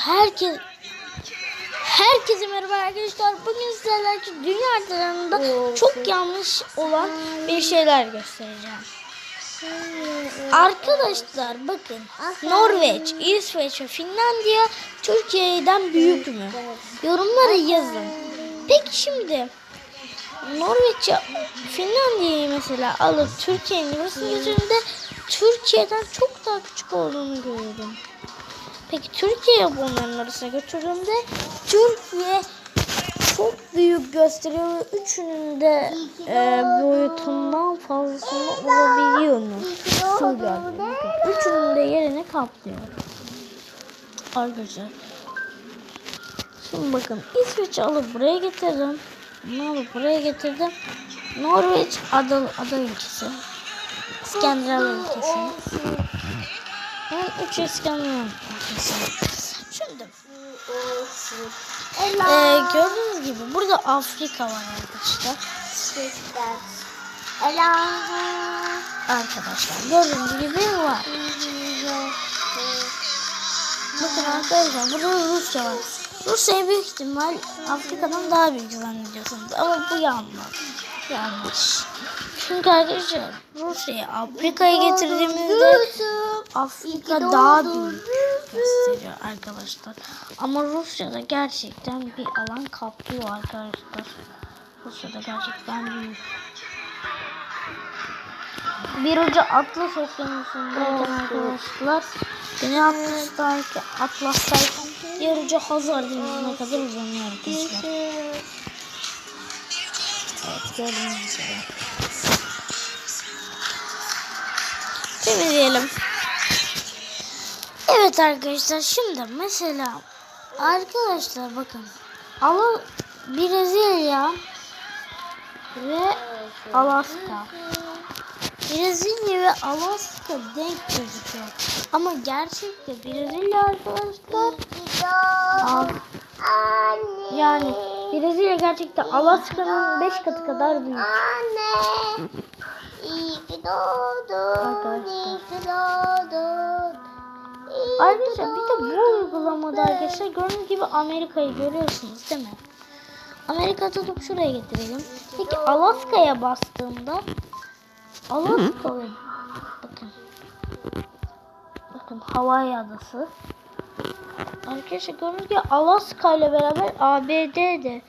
Herkes Herkese merhaba arkadaşlar. Bugün sizlerle dünya haritalarında çok yanlış olan bir şeyler göstereceğim. Arkadaşlar bakın Norveç, İsveç ve Finlandiya Türkiye'den büyük mü? Yorumlara yazın. Peki şimdi Norveç, Finlandiya'yı mesela alıp Türkiye'nin nüfusunu götürdüğümde Türkiye'den çok daha küçük olduğunu görüyorum. Peki Türkiye'ye bunların arasına götürdüğümde Türkiye çok büyük gösteriyor üçünün de e, boyutundan fazlasını olabiliyor mu? Üçünün de yerini kaplıyor. Arkadaşlar. Şimdi bakın İsveç'i alıp buraya getirdim. Bunu alıp buraya getirdim. Norveç ada, ada ülkesi. İskandinav ülkesi. Ben İskandinav ülkesi. Şimdi ee, gördüğünüz gibi burada Afrika var arkadaşlar. Arkadaşlar gördüğünüz gibi var. Bakın arkadaşlar burada Rusya var. Rusya büyük ihtimal Afrika'dan daha büyük zannediyorsunuz ama bu yanlış. Yanlış. Çünkü arkadaşlar Rusya'yı Afrika'ya getirdiğimizde Afrika daha büyük gösteriyor arkadaşlar. Ama Rusya'da gerçekten bir alan kaplıyor arkadaşlar. Rusya'da gerçekten büyük. Bir ucu Atlas Okyanusu'ndayken arkadaşlar Güney Atlas'tayken Atlas'tayken ucu Hazar Denizi'ne kadar uzanıyor arkadaşlar. Evet gördüğünüz gibi. Çevirelim. Evet arkadaşlar şimdi mesela arkadaşlar bakın Ala Brezilya ve Alaska. Brezilya ve Alaska denk gözüküyor. Ama gerçekte Brezilya arkadaşlar yani Brezilya gerçekten Alaska'nın 5 katı kadar büyük. Anne. İyi ki doğdun. Arkadaşlar. İyi ki doğdun. İyi ki bir de bu uygulamada arkadaşlar gördüğünüz gibi Amerika'yı görüyorsunuz değil mi? Amerika tutup şuraya getirelim. Peki Alaska'ya bastığımda Alaska ve- bakın bakın Hawaii adası Arkadaşlar gördüğünüz gibi Alaska ile beraber ABD de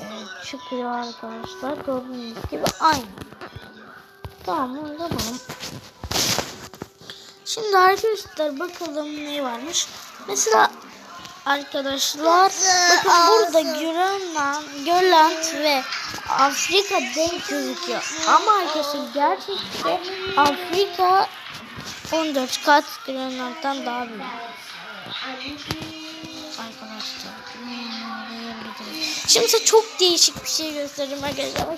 e, çıkıyor arkadaşlar. Gördüğünüz gibi aynı. Tamam bulalım. Şimdi arkadaşlar bakalım ne varmış. Mesela arkadaşlar bakın burada Grönland, Grönland ve Afrika denk gözüküyor. Ama arkadaşlar gerçekten Afrika 14 kat Grönland'dan daha büyük. Arkadaşlar. Şimdi size çok değişik bir şey göstereceğim arkadaşlar. Ama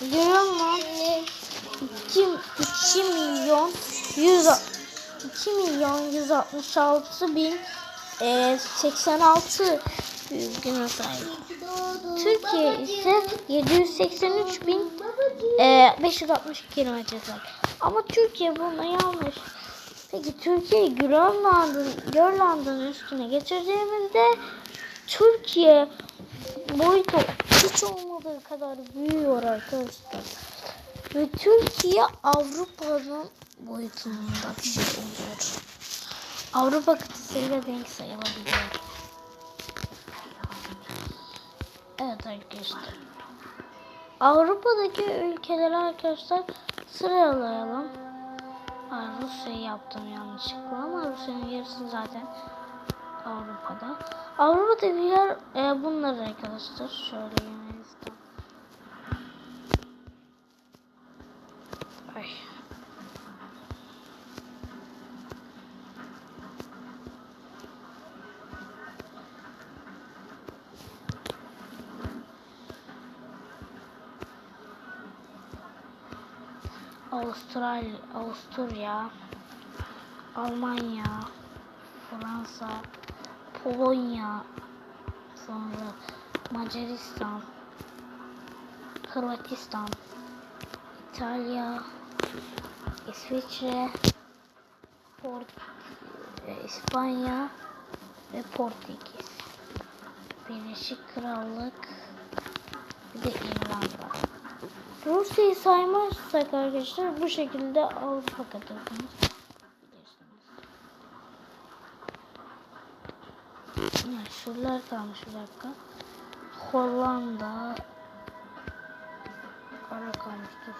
şaşıracaksınız. Grönland 2, 2 milyon 100 2 milyon 166 bin e, 86 büyüklüğüne sahip. Türkiye ise 783 bin e, 562 kilometre sahip. Ama Türkiye buna yanlış. Peki Türkiye'yi Grönland'ın Grönland'ın üstüne getirdiğimizde Türkiye boyutu hiç olmadığı kadar büyüyor arkadaşlar. Ve Türkiye Avrupa'nın boyutunda bir şey oluyor. Avrupa kıtasıyla denk sayılabiliyor. Evet arkadaşlar. Avrupa'daki ülkeleri arkadaşlar sıralayalım. Ha, Rusya'yı yaptım yanlışlıkla ama Rusya'nın yarısı zaten Avrupa'da. Avrupa'dakiler e, bunlar arkadaşlar. Şöyle Avustralya, Avusturya, Almanya, Fransa, Polonya, sonra Macaristan, Hırvatistan, İtalya, İsviçre, Port ve İspanya ve Portekiz. Birleşik Krallık de İrlanda. Rusya'yı saymazsak arkadaşlar bu şekilde Avrupa bilirsiniz. Ya şuralar kalmış bir dakika. Hollanda ara kalmıştır.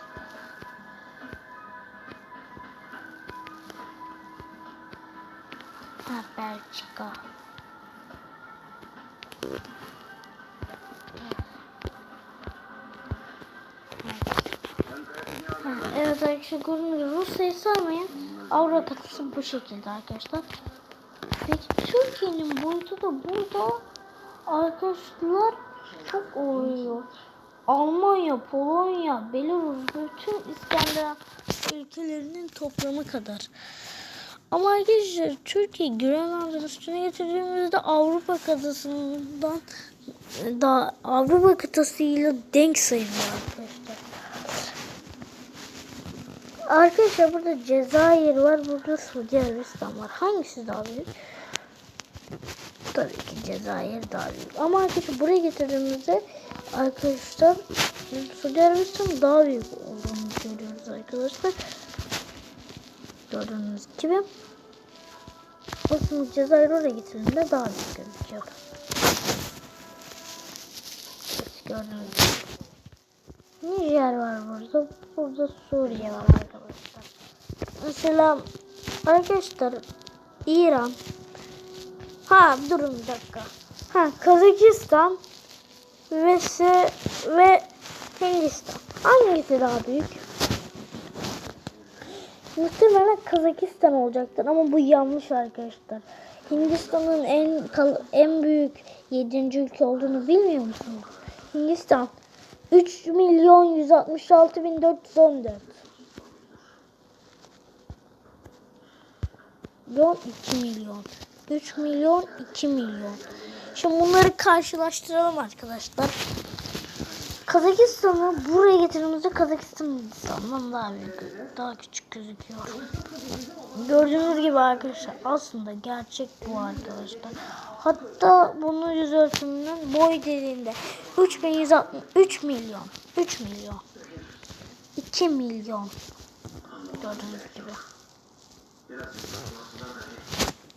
Ha Belçika. Arkadaşlar gördüğünüz gibi Rusya'yı saymayın. Avrupa kıtası bu şekilde arkadaşlar. Peki Türkiye'nin boyutu da burada arkadaşlar çok oluyor. Almanya, Polonya, Belarus, bütün İskandinav ülkelerinin toplamı kadar. Ama arkadaşlar Türkiye Grönland'ın üstüne getirdiğimizde Avrupa kıtasından da Avrupa kıtasıyla denk sayılıyor arkadaşlar. Arkadaşlar burada Cezayir var, burada Suudi Arabistan var. Hangisi daha büyük? Tabii ki Cezayir daha büyük. Ama arkadaşlar buraya getirdiğimizde arkadaşlar Suudi Arabistan daha büyük olduğunu görüyoruz arkadaşlar. Gördüğünüz gibi. Aslında Cezayir oraya getirdiğinde daha büyük gözüküyor. Gördüğünüz gibi. Nijer var burada. Burada Suriye var arkadaşlar. Mesela arkadaşlar İran. Ha durun bir dakika. Ha Kazakistan ve ve Hindistan. Hangisi daha büyük? Muhtemelen Kazakistan olacaktır ama bu yanlış arkadaşlar. Hindistan'ın en kal- en büyük 7. ülke olduğunu bilmiyor musunuz? Hindistan 3 milyon 166 bin 414. Milyon 2 milyon. 3 milyon 2 milyon. Şimdi bunları karşılaştıralım arkadaşlar. Kazakistan'ı buraya getirdiğimizde Kazakistan Hindistan'dan daha büyük, daha küçük gözüküyor. Gördüğünüz gibi arkadaşlar aslında gerçek bu arkadaşlar. Hatta bunun yüz ölçümünün boy dediğinde 3160 3 milyon 3 milyon 2 milyon gördüğünüz gibi.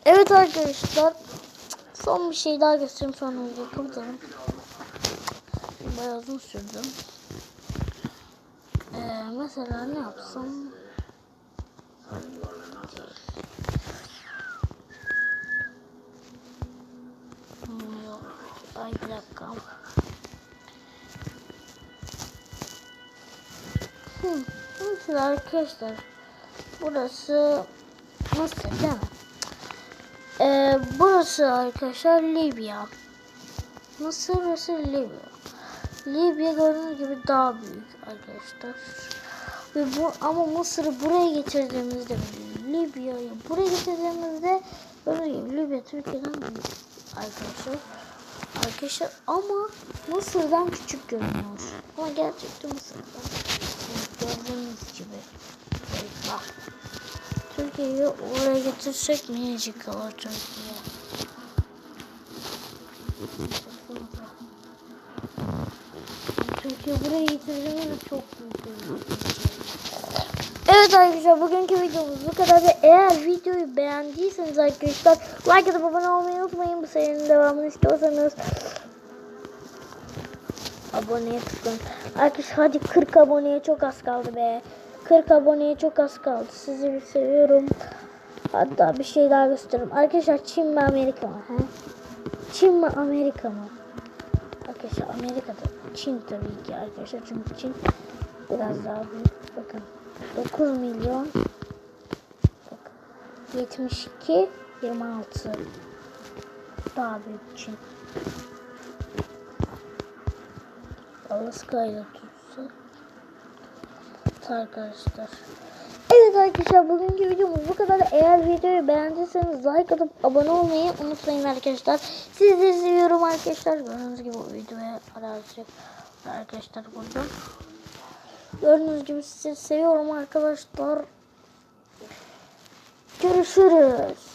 Evet arkadaşlar son bir şey daha göstereyim sonra videoyu kapatalım. Bayağı uzun sürdü. Ee, mesela ne yapsam? Ay bir dakika. Mesela arkadaşlar burası nasıl değil mi? Ee, burası arkadaşlar Libya. Mısır burası Libya. Libya gördüğünüz gibi daha büyük arkadaşlar. Ve bu ama Mısır'ı buraya getirdiğimizde Libya'yı buraya getirdiğimizde gibi Libya Türkiye'den büyük arkadaşlar. Arkadaşlar ama Mısır'dan küçük görünüyor. Ama gerçekten Mısır'dan. Gördüğünüz gibi. Bak. Türkiye'yi oraya getirsek minicik kalır Türkiye. Türkiye buraya getirdiğimizde çok büyük olur. Evet arkadaşlar bugünkü videomuz bu kadar ve eğer videoyu beğendiyseniz arkadaşlar like atıp abone olmayı unutmayın. Bu serinin devamını istiyorsanız aboneye tıklayın. Arkadaşlar hadi 40 aboneye çok az kaldı be. 40 aboneye çok az kaldı. Sizi seviyorum. Hatta bir şey daha göstereyim. Arkadaşlar Çin mi Amerika mı? He? Çin mi Amerika mı? Arkadaşlar Amerika'da Çin tabii ki arkadaşlar çünkü Çin biraz daha büyük. Bakın 9 milyon bakın 72 26 daha büyük Çin. Alaska ile tutsa arkadaşlar. Evet arkadaşlar bugünkü videomuz bu kadar. Eğer videoyu beğendiyseniz like atıp abone olmayı unutmayın arkadaşlar. Sizleri seviyorum arkadaşlar. Gördüğünüz gibi videoya arazicek arkadaşlar burada. Gördüğünüz gibi sizi seviyorum arkadaşlar. Görüşürüz.